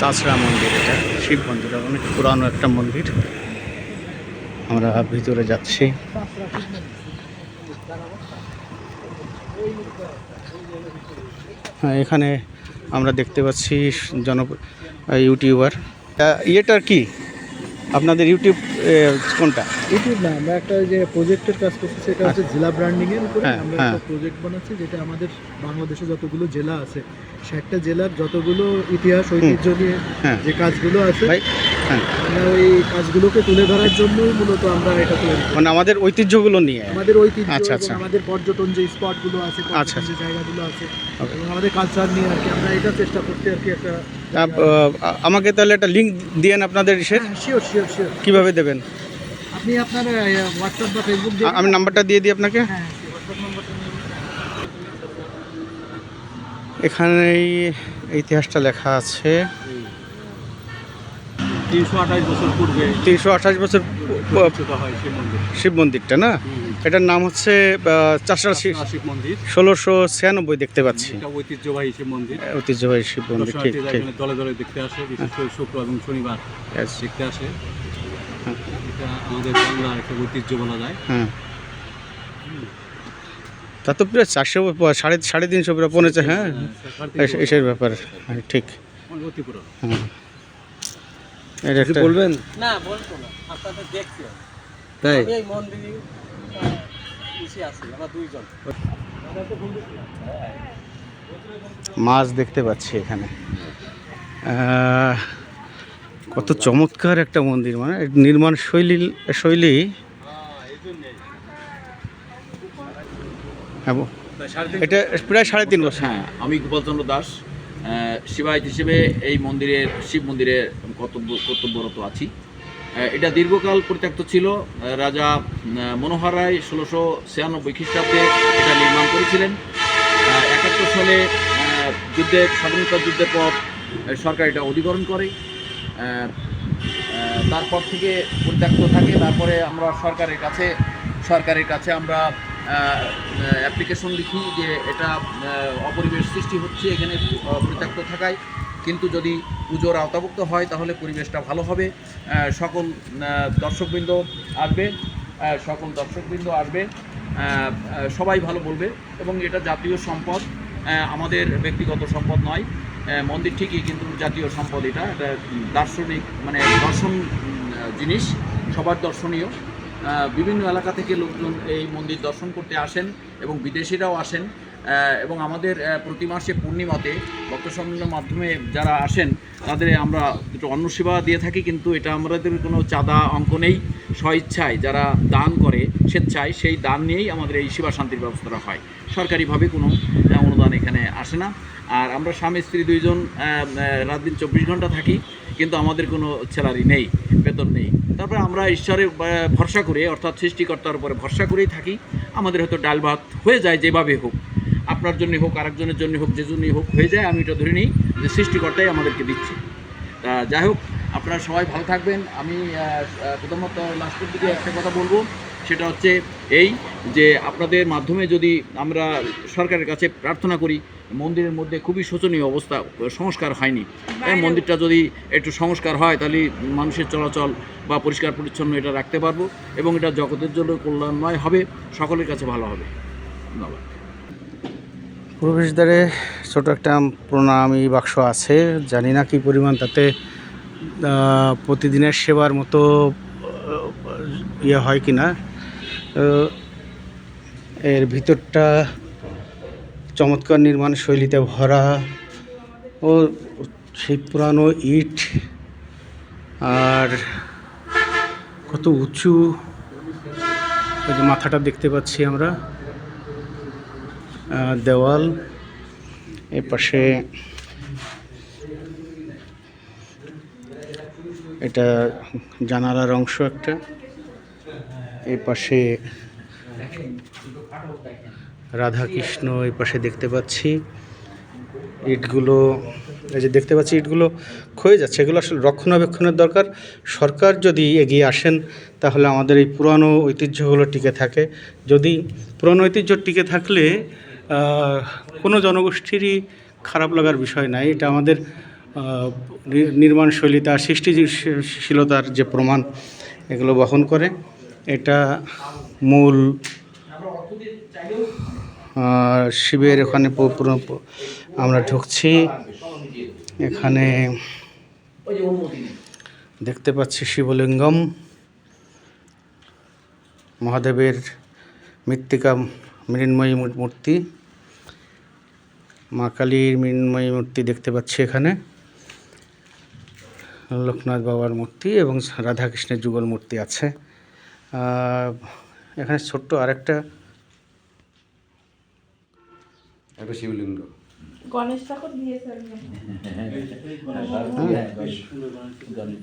চাষড়া মন্দির এটা, শিব মন্দির, অনেক পুরানো একটা মন্দির। আমরা ভিতরে যাচ্ছি। হ্যাঁ এখানে আমরা দেখতে পাচ্ছি জন ইউটিউবার। ইয়েটার কি? আপনাদের ইউটিউব কোনটা? ইউটিউব না আমরা একটা যে প্রজেক্টের কাজ করছি সেটা হচ্ছে জেলা ব্র্যান্ডিং এর উপরে হ্যাঁ, আমরা হ্যাঁ। একটা প্রজেক্ট বানাচ্ছি যেটা আমাদের বাংলাদেশে যতগুলো জেলা আছে ষাটটা জেলার যতগুলো ইতিহাস ঐতিহ্য নিয়ে হ্যাঁ। যে কাজগুলো আছে হ্যাঁ। ওই কাজগুলোকে তুলে ধরার জন্যই মূলত আমরা এটা তৈরি মানে আমাদের ঐতিহ্যগুলো নিয়ে। আমাদের ঐতিহ্য আচ্ছা, আচ্ছা। আমাদের পর্যটন যে স্পটগুলো আছে আচ্ছা, আচ্ছা। যে জায়গাগুলো আছে এবং আমাদের কালচার নিয়ে আর কি আমরা এটা চেষ্টা করতে আর কি একটা আমাকে তাহলে একটা লিঙ্ক দিয়েন আপনাদের ইসের শিওর শিওর শিওর কীভাবে দেবেন? আপনি আপনার হোয়াটসঅ্যাপ বা ফেসবুক আমি নাম্বারটা দিয়ে দিই আপনাকে। হ্যাঁ নাম্বারটা নিয়ে এখানেই ইতিহাসটা লেখা আছে। তিনশো আঠাশ বছর পূর্বে তিনশো আঠাশ বছর হয় মন্দির। শিব মন্দিরটা না? এটার নাম হচ্ছে চাষড়া শিব মন্দির। ষোলোশো ছিয়ানব্বই দেখতে পাচ্ছি। ঐতিহ্যবাহী শিব মন্দির। ঐতিহ্যবাহী শিব মন্দির ঠিক ঠিক। দলে দলে দেখতে আসে বিশেষ করে শুক্র এবং শনিবার দেখতে আসে। হ্যাঁ। এটা আমাদের বাংলার একটা ঐতিহ্য বলা যায়। হ্যাঁ। তা তো প্রায় চারশো সাড়ে সাড়ে তিনশো পনেছে হ্যাঁ এস- এসের ব্যাপার হ্যাঁ, ঠিক। হ্যাঁ। এটা একটা বলবেন? না বলতো না। আপনাদের দেখছি তাই? এই মন্দিরে এসে আছি আমরা দুইজন। মাছ দেখতে পাচ্ছি এখানে। কত চমৎকার একটা মন্দির মানে নির্মাণ শৈলী শৈলী। হ্যাঁ এটা প্রায় সাড়ে তিন বছর। হ্যাঁ আমি গোপালচন্দ্র দাস। সেবায়ত হিসেবে এই মন্দিরের, শিব মন্দিরে কর্তব্য, কর্তব্যরত আছি। এটা দীর্ঘকাল পরিত্যক্ত ছিল। রাজা মনোহর রায় ষোলোশো ছিয়ানব্বই খ্রিস্টাব্দে এটা নির্মাণ করেছিলেন। একাত্তর সালে যুদ্ধের স্বাধীনতা যুদ্ধের পর সরকার এটা অধিকরণ করে। তারপর থেকে পরিত্যক্ত থাকে। তারপরে আমরা সরকারের কাছে সরকারের কাছে আমরা অ্যাপ্লিকেশন লিখি যে এটা অপরিবেশ সৃষ্টি হচ্ছে এখানে পরিত্যক্ত থাকায়। কিন্তু যদি পুজোর আওতাভুক্ত হয়, তাহলে পরিবেশটা ভালো হবে। সকল দর্শকবৃন্দ আসবে। সকল দর্শকবৃন্দ আসবে। সবাই ভালো বলবে। এবং এটা জাতীয় সম্পদ। আমাদের ব্যক্তিগত সম্পদ নয়। মন্দির ঠিকই, কিন্তু জাতীয় সম্পদ এটা। এটা দার্শনিক মানে দর্শন জিনিস। সবার দর্শনীয়। বিভিন্ন এলাকা থেকে লোকজন এই মন্দির দর্শন করতে আসেন এবং বিদেশিরাও আসেন। এবং আমাদের প্রতি মাসে পূর্ণিমাতে ভক্ত সম্মেলনের মাধ্যমে যারা আসেন, তাদের আমরা একটু অন্ন সেবা দিয়ে থাকি, কিন্তু এটা আমাদের কোনো চাঁদা অঙ্ক নেই। স্বইচ্ছায় যারা দান করে, স্বেচ্ছায় সেই দান নিয়েই আমাদের এই সেবা শান্তির ব্যবস্থাটা হয়। সরকারিভাবে কোনো অনুদান এখানে আসে না। আর আমরা স্বামী, স্ত্রী দুইজন রাত দিন চব্বিশ ঘণ্টা থাকি, কিন্তু আমাদের কোনো স্যালারি নেই। বেতন নেই। তারপরে আমরা ঈশ্বরে ভরসা করে, অর্থাৎ সৃষ্টিকর্তার উপরে ভরসা করেই থাকি। আমাদের হয়তো ডাল ভাত হয়ে যায় যেভাবে হোক। আপনার জন্যই হোক, আরেকজনের জন্যই হোক, যে জন্যই হোক, হয়ে যায়। আমি এটা ধরে নিই যে সৃষ্টিকর্তাই আমাদেরকে দিচ্ছে। তা যাই হোক, আপনারা সবাই ভালো থাকবেন। আমি প্রথমত লাস্টের দিকে একটা কথা বলব। সেটা হচ্ছে এই যে আপনাদের মাধ্যমে যদি আমরা সরকারের কাছে প্রার্থনা করি মন্দিরের মধ্যে খুবই শোচনীয় অবস্থা সংস্কার হয়নি। এই মন্দিরটা যদি একটু সংস্কার হয় তাহলে মানুষের চলাচল বা পরিষ্কার পরিচ্ছন্ন এটা রাখতে পারব এবং এটা জগতের জন্য কল্যাণময় হবে সকলের কাছে ভালো হবে। ধন্যবাদ। প্রবেশদ্বারে ছোট একটা প্রণামী বাক্স আছে জানি না কি পরিমাণ তাতে প্রতিদিনের সেবার মতো ইয়ে হয় কি না এর ভিতরটা চমৎকার নির্মাণ শৈলীতে ভরা ও সেই পুরানো ইট আর কত উঁচু ওই যে মাথাটা দেখতে পাচ্ছি আমরা দেওয়াল। এর পাশে এটা জানালার অংশ একটা। এই পাশে রাধাকৃষ্ণ এই পাশে দেখতে পাচ্ছি। ইটগুলো এই যে দেখতে পাচ্ছি ইটগুলো ক্ষয়ে যাচ্ছে এগুলো আসলে রক্ষণাবেক্ষণের দরকার। সরকার যদি এগিয়ে আসেন তাহলে আমাদের এই পুরানো ঐতিহ্যগুলো টিকে থাকে। যদি পুরানো ঐতিহ্য টিকে থাকলে কোনো জনগোষ্ঠীরই খারাপ লাগার বিষয় নাই। এটা আমাদের আহ, নি- নির্মাণশৈলী তার সৃষ্টিশীলতার যে প্রমাণ এগুলো বহন করে। এটা মূল শিবের ওখানে আমরা ঢুকছি। এখানে দেখতে পাচ্ছি শিবলিঙ্গম, মহাদেবের মৃত্তিকা মৃন্ময়ী মূর্তি। মা কালীর মৃন্ময়ী মূর্তি দেখতে পাচ্ছি এখানে। লোকনাথ বাবার মূর্তি এবং রাধাকৃষ্ণের যুগল মূর্তি আছে। এখানে ছোট্ট আরেকটা একটা শিবলিঙ্গ। গণেশ ঠাকুর।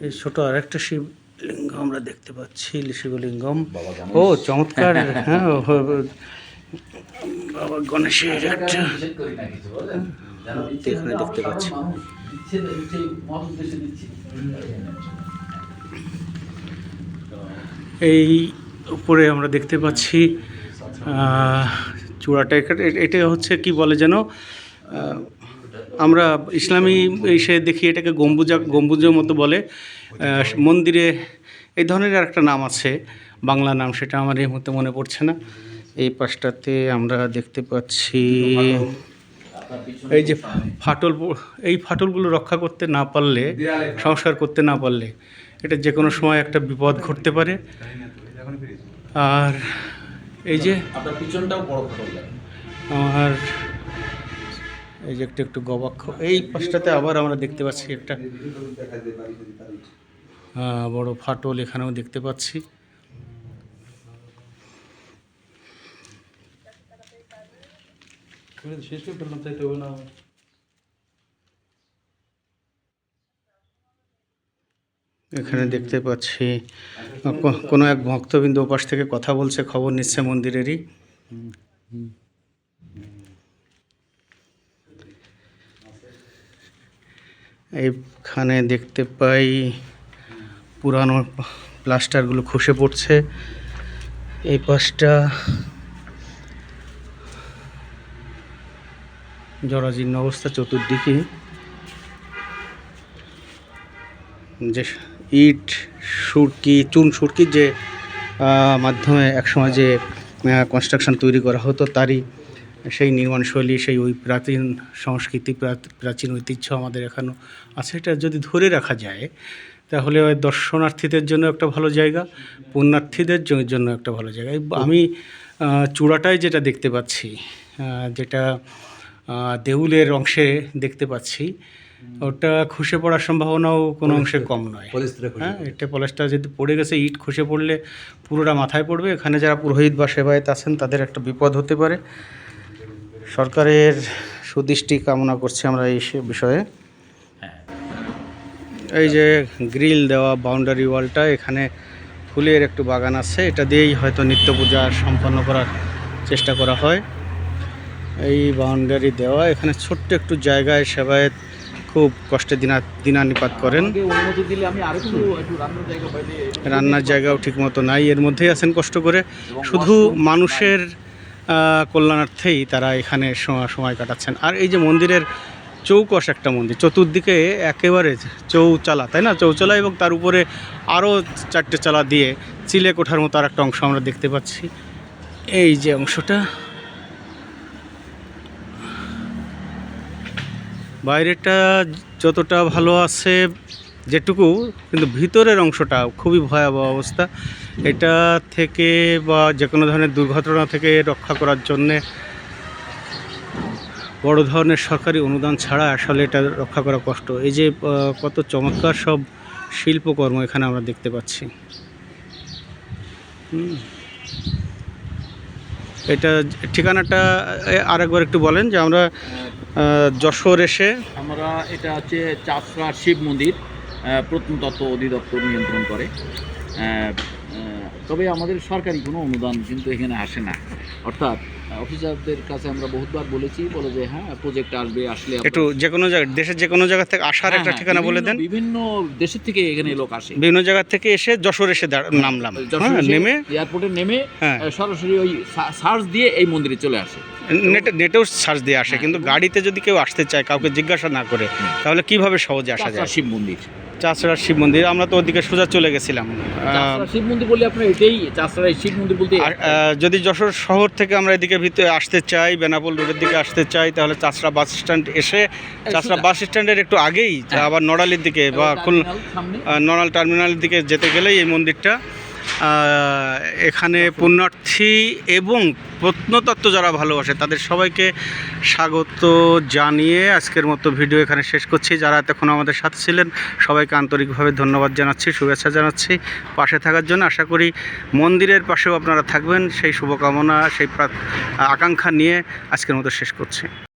এই ছোট আরেকটা শিবলিঙ্গ আমরা দেখতে পাচ্ছি শিবলিঙ্গম। ও চমৎকার। হ্যাঁ বাবা গণেশের একটা এখানে দেখতে পাচ্ছি। এই উপরে আমরা দেখতে পাচ্ছি চূড়াটা। এটা হচ্ছে কি বলে যেন আমরা ইসলামী এসে দেখি এটাকে গম্বুজা গম্বুজের মতো বলে। মন্দিরে এই ধরনের একটা নাম আছে বাংলা নাম সেটা আমার এই মুহূর্তে মনে পড়ছে না। এই পাশটাতে আমরা দেখতে পাচ্ছি এই যে ফাটল এই ফাটলগুলো রক্ষা করতে না পারলে সংস্কার করতে না পারলে এটা যে কোনো সময় একটা বিপদ ঘটতে পারে। আর এই যে আপনার পিছনটাও বড় আমার এই যে একটু একটু গবাক্ষ এই পাশটাতে আবার আমরা দেখতে পাচ্ছি একটা বড় ফাটল এখানেও দেখতে পাচ্ছি। এখানে দেখতে পাচ্ছি কোনো এক ভক্তবিন্দু ওপাশ থেকে কথা বলছে, খবর নিচ্ছে মন্দিরেরই। এইখানে দেখতে পাই, পুরানো প্লাস্টারগুলো খসে পড়ছে। এই পাশটা জরাজীর্ণ অবস্থা, চতুর্দিকে। যে ইট, সুরকি, চুন সুরকির যে মাধ্যমে একসময় যে কনস্ট্রাকশন তৈরি করা হতো তারই সেই নির্মাণশৈলী, সেই ওই প্রাচীন সংস্কৃতি প্রা- প্রাচীন ঐতিহ্য আমাদের এখনও আছে। এটা যদি ধরে রাখা যায়, তাহলে ওই দর্শনার্থীদের জন্য একটা ভালো জায়গা, পুণ্যার্থীদের জন্য একটা ভালো জায়গা। আমি চূড়াটায় যেটা দেখতে পাচ্ছি যেটা দেউলের অংশে দেখতে পাচ্ছি ওটা খসে পড়ার সম্ভাবনাও কোনো অংশে কম নয়। হ্যাঁ এটা পলাশটা যদি পড়ে গেছে ইট খসে পড়লে পুরোটা মাথায় পড়বে। এখানে যারা পুরোহিত বা সেবায়ত আছেন তাদের একটা বিপদ হতে পারে। সরকারের সুদৃষ্টি কামনা করছি আমরা এই বিষয়ে। এই যে গ্রিল দেওয়া বাউন্ডারি ওয়ালটা এখানে ফুলের একটু বাগান আছে। এটা দিয়েই হয়তো নিত্য পূজা সম্পন্ন করার চেষ্টা করা হয়। এই বাউন্ডারি দেওয়া এখানে ছোট্ট একটু জায়গায় সেবায়ত খুব কষ্টে দিনা দিনানিপাত করেন। রান্নার জায়গাও ঠিকমতো নাই এর মধ্যেই আছেন কষ্ট করে। শুধু মানুষের কল্যাণার্থেই তারা এখানে সময় কাটাচ্ছেন। আর এই যে মন্দিরের চৌকশ একটা মন্দির চতুর্দিকে একেবারে চৌচালা তাই না? চৌচালা এবং তার উপরে আরও চারটে চালা দিয়ে চিলে কোঠার মতো আর একটা অংশ আমরা দেখতে পাচ্ছি। এই যে অংশটা বাইরেটা যতটা ভালো আছে যেটুকু, কিন্তু ভিতরের অংশটা খুবই ভয়াবহ অবস্থা। এটা থেকে বা যে কোনো ধরনের দুর্ঘটনা থেকে রক্ষা করার জন্যে বড় ধরনের সরকারি অনুদান ছাড়া আসলে এটা রক্ষা করা কষ্ট। এই যে কত চমৎকার সব শিল্পকর্ম এখানে আমরা দেখতে পাচ্ছি। এটা ঠিকানাটা আরেকবার একটু বলেন যে আমরা যশোর এসে আমরা এটা হচ্ছে চাষরা শিব মন্দির প্রত্নতত্ত্ব অধিদপ্তর নিয়ন্ত্রণ করে। তবে আমাদের সরকারি কোনো অনুদান কিন্তু এখানে আসে না। অর্থাৎ অফিসারদের কাছে আমরা বহুতবার বলেছি বলে যে হ্যাঁ প্রজেক্ট আসবে আসলে একটু যে কোনো জায়গা দেশের যে কোনো জায়গা থেকে আসার হ্যাঁ, একটা হ্যাঁ, ঠিকানা বলে দেন। বিভিন্ন দেশের থেকে এখানে লোক আসে। বিভিন্ন জায়গা থেকে এসে যশোর এসে নামলাম। হ্যাঁ নেমে এয়ারপোর্টে নেমে হ্যাঁ। সরাসরি ওই সার্চ দিয়ে এই মন্দিরে চলে আসে। নেটে নেটেও সার্চ দিয়ে আসে হ্যাঁ, কিন্তু গাড়িতে যদি কেউ আসতে চায় কাউকে জিজ্ঞাসা না করে তাহলে কীভাবে সহজে আসা যায়? শিব মন্দির। চাষড়ার শিব মন্দির আমরা তো ওদিকে সোজা চলে গেছিলাম। শিব মন্দির বললে আপনার এটাই চাচড়া শিব মন্দির বলতে যদি যশোর শহর থেকে আমরা এদিকে ভিতরে আসতে চাই বেনাপোল রোডের দিকে আসতে চাই তাহলে চাষড়া বাস স্ট্যান্ড এসে চাষড়া বাস স্ট্যান্ডের একটু আগেই হ্যাঁ। আবার নড়ালির দিকে বা খুল নড়াল টার্মিনালের দিকে যেতে গেলেই এই মন্দিরটা এখানে পুণ্যার্থী এবং প্রত্নতত্ত্ব যারা ভালোবাসে, তাদের সবাইকে স্বাগত জানিয়ে আজকের মতো ভিডিও এখানে শেষ করছি। যারা এতক্ষণ আমাদের সাথে ছিলেন, সবাইকে আন্তরিকভাবে ধন্যবাদ জানাচ্ছি, শুভেচ্ছা জানাচ্ছি। পাশে থাকার জন্য আশা করি মন্দিরের পাশেও আপনারা থাকবেন। সেই শুভকামনা, সেই আকাঙ্ক্ষা নিয়ে আজকের মতো শেষ করছি।